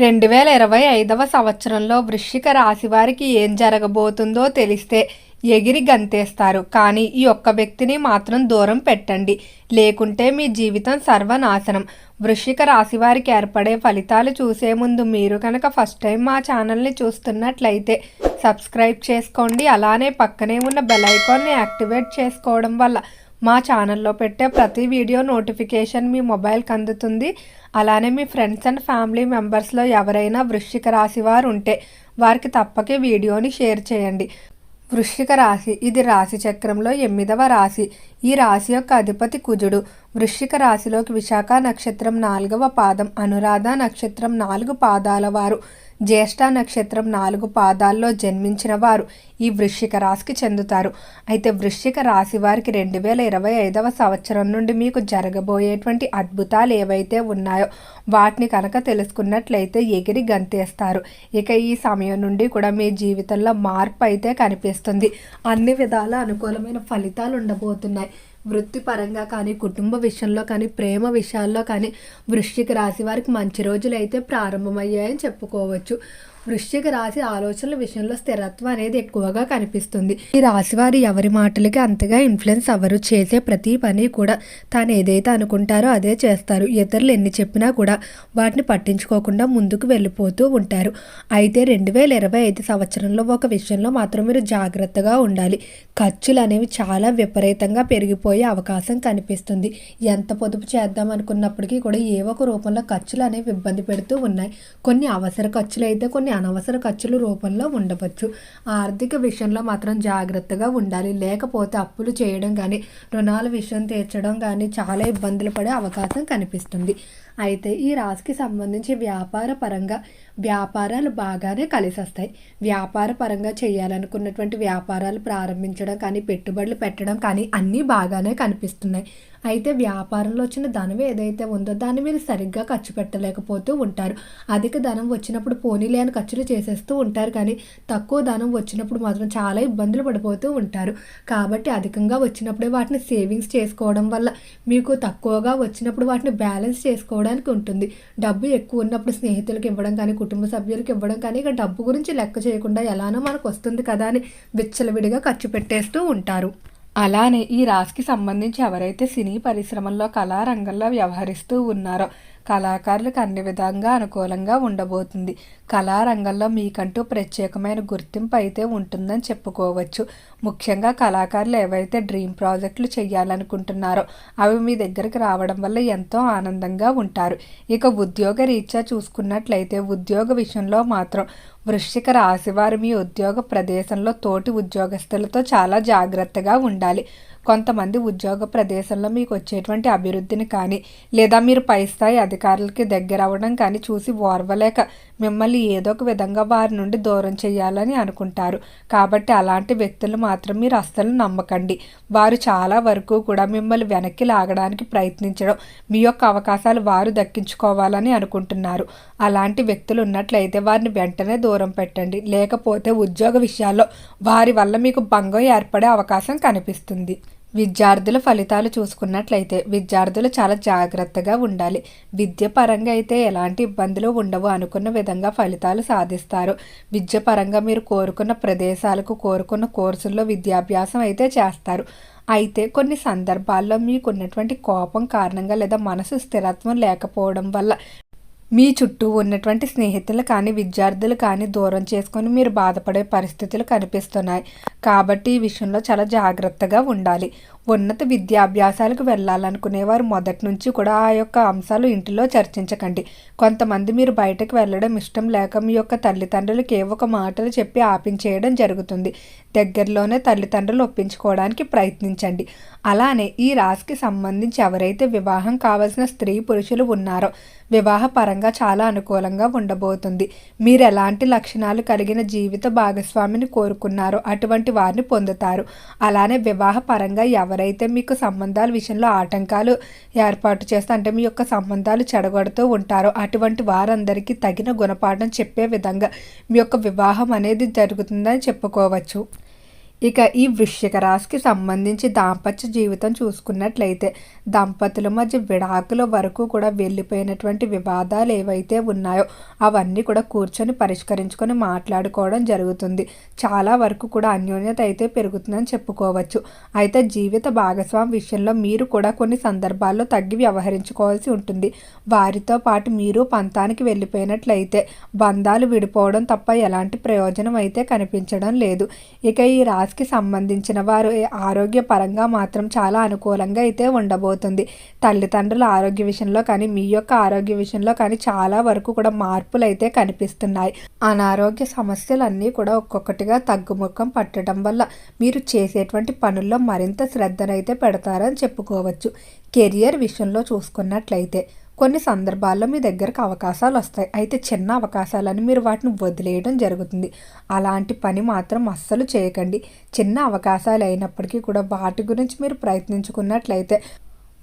రెండు వేల ఇరవై ఐదవ సంవత్సరంలో వృశ్చిక రాశి వారికి ఏం జరగబోతుందో తెలిస్తే ఎగిరి గంతేస్తారు. కానీ ఈ ఒక్క వ్యక్తిని మాత్రం దూరం పెట్టండి. లేకుంటే మీ జీవితం సర్వనాశనం. వృశ్చిక రాశి వారికి ఏర్పడే ఫలితాలు చూసే ముందు మీరు కనుక ఫస్ట్ టైం మా ఛానల్ని చూస్తున్నట్లయితే సబ్స్క్రైబ్ చేసుకోండి. అలానే పక్కనే ఉన్న బెల్ ఐకాన్ని యాక్టివేట్ చేసుకోవడం వల్ల మా ఛానల్లో పెట్టే ప్రతి వీడియో నోటిఫికేషన్ మీ మొబైల్కి అందుతుంది. అలానే మీ ఫ్రెండ్స్ అండ్ ఫ్యామిలీ మెంబర్స్లో ఎవరైనా వృశ్చిక రాశి వారు ఉంటే వారికి తప్పక వీడియోని షేర్ చేయండి. వృశ్చిక రాశి ఇది రాశి చక్రంలో ఎనిమిదవ రాశి. ఈ రాశి యొక్క అధిపతి కుజుడు. వృశ్చిక రాశిలోకి విశాఖ నక్షత్రం నాలుగవ పాదం అనురాధ నక్షత్రం నాలుగు పాదాల వారు. జ్యేష్ఠ నక్షత్రం నాలుగు పాదాల్లో జన్మించిన వారు ఈ వృశ్చిక రాశికి చెందుతారు. అయితే వృశ్చిక రాశి వారికి రెండు వేల ఇరవై ఐదవ సంవత్సరం నుండి మీకు జరగబోయేటువంటి అద్భుతాలు ఏవైతే ఉన్నాయో వాటిని కనుక తెలుసుకున్నట్లయితే ఎగిరి గంతేస్తారు. ఇక ఈ సమయం నుండి కూడా మీ జీవితంలో మార్పు అయితే కనిపిస్తుంది. అన్ని విధాల అనుకూలమైన ఫలితాలు ఉండబోతున్నాయి. వృత్తిపరంగా కానీ కుటుంబ విషయంలో కానీ ప్రేమ విషయాల్లో కానీ వృష్టికి రాశి వారికి మంచి రోజులు అయితే ప్రారంభమయ్యాయని చెప్పుకోవచ్చు. వృశ్చిక రాశి ఆలోచనల విషయంలో స్థిరత్వం అనేది ఎక్కువగా కనిపిస్తుంది. ఈ రాశి వారి ఎవరి మాటలకి అంతగా ఇన్ఫ్లుయెన్స్ అవ్వరు. చేసే ప్రతి పని కూడా తాను ఏదైతే అనుకుంటారో అదే చేస్తారు. ఇతరులు ఎన్ని చెప్పినా కూడా వాటిని పట్టించుకోకుండా ముందుకు వెళ్ళిపోతూ ఉంటారు. అయితే రెండు వేల ఇరవై ఐదు సంవత్సరంలో ఒక విషయంలో మాత్రం మీరు జాగ్రత్తగా ఉండాలి. ఖర్చులు అనేవి చాలా విపరీతంగా పెరిగిపోయే అవకాశం కనిపిస్తుంది. ఎంత పొదుపు చేద్దాం అనుకున్నప్పటికీ కూడా ఏ ఒక రూపంలో ఖర్చులు అనేవి ఇబ్బంది పెడుతూ ఉన్నాయి. కొన్ని అవసర ఖర్చులు అయితే కొన్ని అనవసర ఖర్చుల రూపంలో ఉండవచ్చు. ఆర్థిక విషయంలో మాత్రం జాగ్రత్తగా ఉండాలి. లేకపోతే అప్పులు చేయడం కానీ రుణాల విషయం తీర్చడం కానీ చాలా ఇబ్బందులు పడే అవకాశం కనిపిస్తుంది. అయితే ఈ రాశికి సంబంధించి వ్యాపార పరంగా వ్యాపారాలు బాగానే కలిసి వస్తాయి వ్యాపార పరంగా చేయాలనుకున్నటువంటి వ్యాపారాలు ప్రారంభించడం కానీ పెట్టుబడులు పెట్టడం కానీ అన్నీ బాగానే కనిపిస్తున్నాయి. అయితే వ్యాపారంలో వచ్చిన ధనం ఏదైతే ఉందో దాన్ని మీరు సరిగ్గా ఖర్చు పెట్టలేకపోతూ ఉంటారు. అధిక ధనం వచ్చినప్పుడు పోనీ లేని ఖర్చులు చేసేస్తూ ఉంటారు కానీ తక్కువ ధనం వచ్చినప్పుడు మాత్రం చాలా ఇబ్బందులు పడిపోతూ ఉంటారు. కాబట్టి అధికంగా వచ్చినప్పుడే వాటిని సేవింగ్స్ చేసుకోవడం వల్ల మీకు తక్కువగా వచ్చినప్పుడు వాటిని బ్యాలెన్స్ చేసుకోవడం చేసుకోవడానికి ఉంటుంది. డబ్బు ఎక్కువ ఉన్నప్పుడు స్నేహితులకు ఇవ్వడం కానీ కుటుంబ సభ్యులకు ఇవ్వడం కానీ ఇక డబ్బు గురించి లెక్క చేయకుండా ఎలానో మనకు వస్తుంది కదా అని విచ్చలవిడిగా ఖర్చు పెట్టేస్తూ ఉంటారు. అలానే ఈ రాశికి సంబంధించి ఎవరైతే సినీ పరిశ్రమల్లో కళారంగంలో వ్యవహరిస్తూ ఉన్నారో కళాకారులకు అన్ని విధంగా అనుకూలంగా ఉండబోతుంది. కళారంగంలో మీకంటూ ప్రత్యేకమైన గుర్తింపు అయితే ఉంటుందని చెప్పుకోవచ్చు. ముఖ్యంగా కళాకారులు ఏవైతే డ్రీమ్ ప్రాజెక్టులు చేయాలనుకుంటున్నారో అవి మీ దగ్గరికి రావడం వల్ల ఎంతో ఆనందంగా ఉంటారు. ఇక ఉద్యోగ రీత్యా చూసుకున్నట్లయితే ఉద్యోగ విషయంలో మాత్రం వృశ్చిక రాశివారు మీ ఉద్యోగ ప్రదేశంలో తోటి ఉద్యోగస్తులతో చాలా జాగ్రత్తగా ఉండాలి. కొంతమంది ఉద్యోగ ప్రదేశంలో మీకు వచ్చేటువంటి అభివృద్ధిని కానీ లేదా మీరు పై స్థాయి అధికారులకి దగ్గర అవ్వడం కానీ చూసి ఓర్వలేక మిమ్మల్ని ఏదో ఒక విధంగా వారి నుండి దూరం చేయాలని అనుకుంటారు. కాబట్టి అలాంటి వ్యక్తులు మాత్రం మీరు అస్సలు నమ్మకండి. వారు చాలా వరకు కూడా మిమ్మల్ని వెనక్కి లాగడానికి ప్రయత్నించడం మీ యొక్క అవకాశాలు వారు దక్కించుకోవాలని అనుకుంటున్నారు. అలాంటి వ్యక్తులు ఉన్నట్లయితే వారిని వెంటనే దూరం పెట్టండి. లేకపోతే ఉద్యోగ విషయాల్లో వారి వల్ల మీకు భంగం ఏర్పడే అవకాశం కనిపిస్తుంది. విద్యార్థుల ఫలితాలు చూసుకున్నట్లయితే విద్యార్థులు చాలా జాగ్రత్తగా ఉండాలి. విద్య పరంగా అయితే ఎలాంటి ఇబ్బందులు ఉండవు అనుకున్న విధంగా ఫలితాలు సాధిస్తారు. విద్య పరంగా మీరు కోరుకున్న ప్రదేశాలకు కోరుకున్న కోర్సుల్లో విద్యాభ్యాసం అయితే చేస్తారు. అయితే కొన్ని సందర్భాల్లో మీకున్నటువంటి కోపం కారణంగా లేదా మనసు స్థిరత్వం లేకపోవడం వల్ల మీ చుట్టూ ఉన్నటువంటి స్నేహితులు కానీ విద్యార్థులు కానీ దూరం చేసుకొని మీరు బాధపడే పరిస్థితులు కనిపిస్తున్నాయి. కాబట్టి ఈ విషయంలో చాలా జాగ్రత్తగా ఉండాలి. ఉన్నత విద్యాభ్యాసాలకు వెళ్ళాలనుకునేవారు మొదటి నుంచి కూడా ఆ యొక్క అంశాలు ఇంటిలో చర్చించకండి. కొంతమంది మీరు బయటకు వెళ్ళడం ఇష్టం లేక మీ యొక్క తల్లిదండ్రులకు ఏ ఒక మాటలు చెప్పి ఆపించేయడం జరుగుతుంది. దగ్గరలోనే తల్లిదండ్రులు ఒప్పించుకోవడానికి ప్రయత్నించండి. అలానే ఈ రాశికి సంబంధించి ఎవరైతే వివాహం కావలసిన స్త్రీ పురుషులు ఉన్నారో వివాహ పరంగా చాలా అనుకూలంగా ఉండబోతుంది. మీరు ఎలాంటి లక్షణాలు కలిగిన జీవిత భాగస్వామిని కోరుకున్నారో అటువంటి వారిని పొందుతారు. అలానే వివాహ పరంగా ఎవరైతే మీకు సంబంధాల విషయంలో ఆటంకాలు ఏర్పాటు చేస్తే అంటే మీ యొక్క సంబంధాలు చెడగొడుతూ ఉంటారో అటువంటి వారందరికీ తగిన గుణపాఠం చెప్పే విధంగా మీ యొక్క వివాహం అనేది జరుగుతుందని చెప్పుకోవచ్చు. ఇక ఈ వృశ్చిక రాశికి సంబంధించి దాంపత్య జీవితం చూసుకున్నట్లయితే దంపతుల మధ్య విడాకుల వరకు కూడా వెళ్ళిపోయినటువంటి వివాదాలు ఏవైతే ఉన్నాయో అవన్నీ కూడా కూర్చొని పరిష్కరించుకొని మాట్లాడుకోవడం జరుగుతుంది. చాలా వరకు కూడా అన్యోన్యత అయితే పెరుగుతుందని చెప్పుకోవచ్చు. అయితే జీవిత భాగస్వామి విషయంలో మీరు కూడా కొన్ని సందర్భాల్లో తగ్గి వ్యవహరించుకోవాల్సి ఉంటుంది. వారితో పాటు మీరు పంతానికి వెళ్ళిపోయినట్లయితే బంధాలు విడిపోవడం తప్ప ఎలాంటి ప్రయోజనం అయితే కనిపించడం లేదు. ఇక ఈ రాశి రాశికి సంబంధించిన వారు ఆరోగ్యపరంగా మాత్రం చాలా అనుకూలంగా అయితే ఉండబోతుంది. తల్లిదండ్రుల ఆరోగ్య విషయంలో కానీ మీ యొక్క ఆరోగ్య విషయంలో కానీ చాలా వరకు కూడా మార్పులు అయితే కనిపిస్తున్నాయి. అనారోగ్య సమస్యలన్నీ కూడా ఒక్కొక్కటిగా తగ్గుముఖం పట్టడం వల్ల మీరు చేసేటువంటి పనుల్లో మరింత శ్రద్ధనైతే పెడతారని చెప్పుకోవచ్చు. కెరియర్ విషయంలో చూసుకున్నట్లయితే కొన్ని సందర్భాల్లో మీ దగ్గరకు అవకాశాలు వస్తాయి. అయితే చిన్న అవకాశాలని మీరు వాటిని వదిలేయడం జరుగుతుంది. అలాంటి పని మాత్రం అస్సలు చేయకండి. చిన్న అవకాశాలు అయినప్పటికీ కూడా వాటి గురించి మీరు ప్రయత్నించుకున్నట్లయితే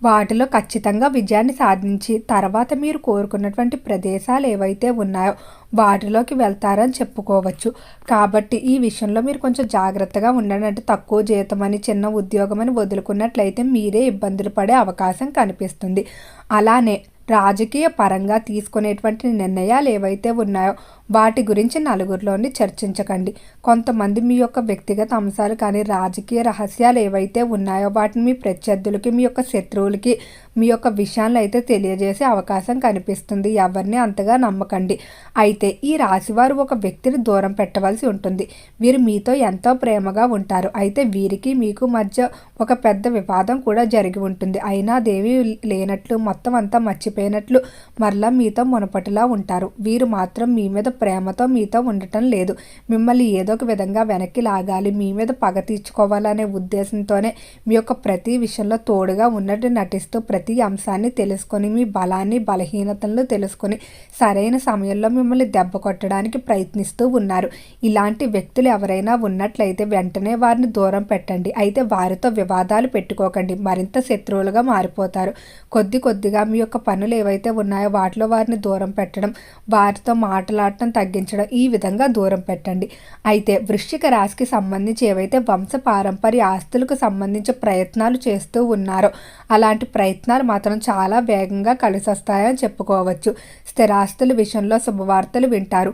వాటిలో ఖచ్చితంగా విజయాన్ని సాధించి తర్వాత మీరు కోరుకున్నటువంటి ప్రదేశాలు ఏవైతే ఉన్నాయో వాటిలోకి వెళ్తారని చెప్పుకోవచ్చు. కాబట్టి ఈ విషయంలో మీరు కొంచెం జాగ్రత్తగా ఉండండి. అంటే తక్కువ జీతం అని చిన్న ఉద్యోగం అని వదులుకున్నట్లయితే మీరే ఇబ్బందులు పడే అవకాశం కనిపిస్తుంది. అలానే రాజకీయ పరంగా తీసుకునేటువంటి నిర్ణయాలు ఏవైతే ఉన్నాయో వాటి గురించి నలుగురిలోని చర్చించకండి. కొంతమంది మీ యొక్క వ్యక్తిగత అంశాలు కానీ రాజకీయ రహస్యాలు ఏవైతే ఉన్నాయో వాటిని మీ ప్రత్యర్థులకి మీ యొక్క శత్రువులకి మీ యొక్క విషయాలను అయితే తెలియజేసే అవకాశం కనిపిస్తుంది. ఎవరిని అంతగా నమ్మకండి. అయితే ఈ రాశివారు ఒక వ్యక్తిని దూరం పెట్టవలసి ఉంటుంది. వీరు మీతో ఎంతో ప్రేమగా ఉంటారు. అయితే వీరికి మీకు మధ్య ఒక పెద్ద వివాదం కూడా జరిగి ఉంటుంది. అయినా దేవి లేనట్లు మొత్తం అంతా మర్చిపోయినట్లు మరలా మీతో మునపటిలా ఉంటారు. వీరు మాత్రం మీ మీద ప్రేమతో మీతో ఉండటం లేదు. మిమ్మల్ని ఏదో ఒక విధంగా వెనక్కి లాగాలి మీ మీద పగ తీర్చుకోవాలనే ఉద్దేశంతోనే మీ యొక్క ప్రతి విషయంలో తోడుగా ఉన్నట్టు నటిస్తూ ప్రతి అంశాన్ని తెలుసుకొని మీ బలాన్ని బలహీనతలను తెలుసుకొని సరైన సమయంలో మిమ్మల్ని దెబ్బ కొట్టడానికి ప్రయత్నిస్తూ ఉన్నారు. ఇలాంటి వ్యక్తులు ఎవరైనా ఉన్నట్లయితే వెంటనే వారిని దూరం పెట్టండి. అయితే వారితో వివాదాలు పెట్టుకోకండి. మరింత శత్రువులుగా మారిపోతారు. కొద్ది కొద్దిగా మీ యొక్క పనులు ఏవైతే ఉన్నాయో వాటిలో వారిని దూరం పెట్టడం వారితో మాట్లాడటం తగ్గించడం ఈ విధంగా దూరం పెట్టండి. అయితే వృశ్చిక రాశికి సంబంధించి ఏవైతే వంశ పారంపర్య ఆస్తులకు సంబంధించి ప్రయత్నాలు చేస్తూ ఉన్నారో అలాంటి ప్రయత్నాలు మాత్రం చాలా వేగంగా కలిసొస్తాయని చెప్పుకోవచ్చు. స్థిరాస్తుల విషయంలో శుభవార్తలు వింటారు.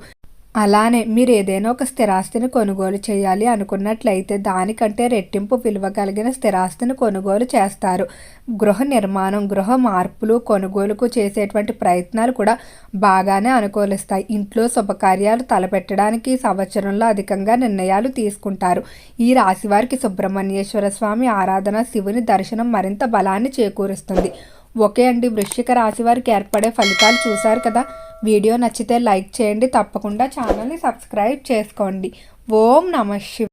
అలానే మీరు ఏదైనా ఒక స్థిరాస్తిని కొనుగోలు చేయాలి అనుకున్నట్లయితే దానికంటే రెట్టింపు విలువ కలిగిన స్థిరాస్తిని కొనుగోలు చేస్తారు. గృహ నిర్మాణం గృహ మార్పులు కొనుగోలుకు చేసేటువంటి ప్రయత్నాలు కూడా బాగానే అనుకూలిస్తాయి. ఇంట్లో శుభకార్యాలు తలపెట్టడానికి సంవత్సరంలో అధికంగా నిర్ణయాలు తీసుకుంటారు. ఈ రాశి వారికి సుబ్రహ్మణ్యేశ్వర స్వామి ఆరాధన శివుని దర్శనం మరింత బలాన్ని చేకూరుస్తుంది. ఓకే అండి. వృశ్చిక రాశి వారికి ఏర్పడే ఫలితాలు చూశారు కదా? వీడియో నచ్చితే లైక్ చేయండి. తప్పకుండా ఛానల్ని సబ్స్క్రైబ్ చేసుకోండి. ఓం నమ శివ